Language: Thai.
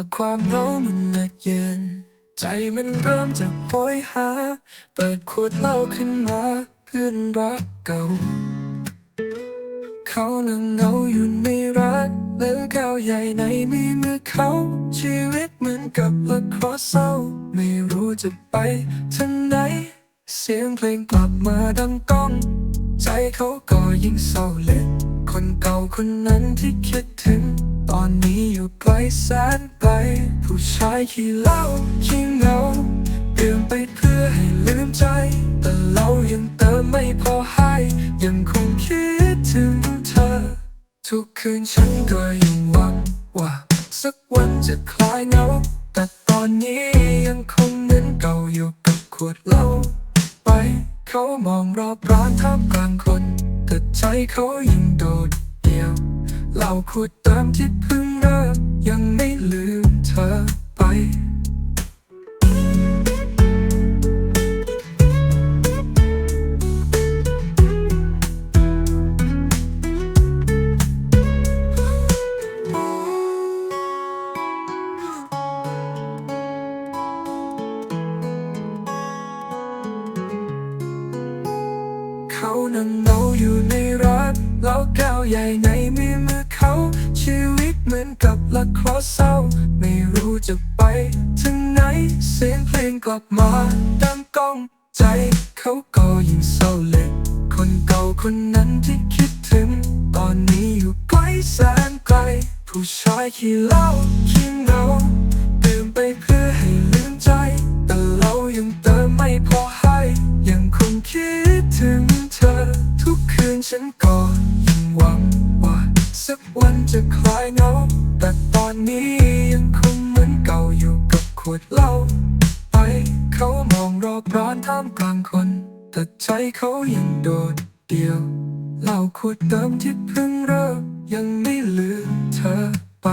อความเหงามันหนักเย็น ใจมันเริ่มจะโหยหา เปิดขวดเหล้าขึ้นมาเพื่อนรักเก่า เขานั่งเหงาอยู่ในร้านเหลือแก้วใหญ่ในมีมือเขา ชีวิตเหมือนกับละครเศร้า ไม่รู้จะไปทางไหน เสียงเพลงกลับมาดังก้อง ใจเขาก็ยิ่งเศร้าเล็ดคนเก่าคนนั้นที่คิดถึง ตอนนี้อยู่ไกลแสนไกลผู้ชายขี้เหล้าขี้เหงาดื่มไปเพื่อให้ลืมใจ แต่เรายังเติมไม่พอให้ ยังคงคิดถึงเธอ ทุกคืนฉันก็ยังหวังว่า สักวันจะคลายเหงาแต่ตอนนี้ยังคงเหมือนเก่าอยู่กับขวดเหล้าไป เขามองรอบร้านท่ามกลางคนแต่ใจเขายังโดดาขวดเติมที่เพิ่งเริ่มยังไม่ลืมเธอไปเขานั่งเมาอยู่ในร้านเหล้าแก้วใหญ่ในมือมือเขา ชีวิตเหมือนกับละครเศร้า ไม่รู้จะไปถึงไหน เสียงเพลงกลับมาดังก้อง ใจเขาก็ยิ่งเศร้าเลยคนเก่าคนนั้นที่คิดถึง ตอนนี้อยู่ไกลแสนไกล ผู้ชายขี้เหล้าขี้เหงาดื่มไปเพื่อให้ลืมใจ แต่เรายังเติมไม่พอให้ ยังคงคิดถึงเธอ ทุกคืนฉันก็ยังหวัง จะคลายเหงา แต่ตอนนี้ยังคงเหมือนเก่าอยู่กับขวดเหล้าไปเขามองรอบร้านท่ามกลางคน แต่ใจเขายังโดดเดี่ยวเหล้าขวดเดิมที่เพิ่งเริ่มยังไม่ลืมเธอไป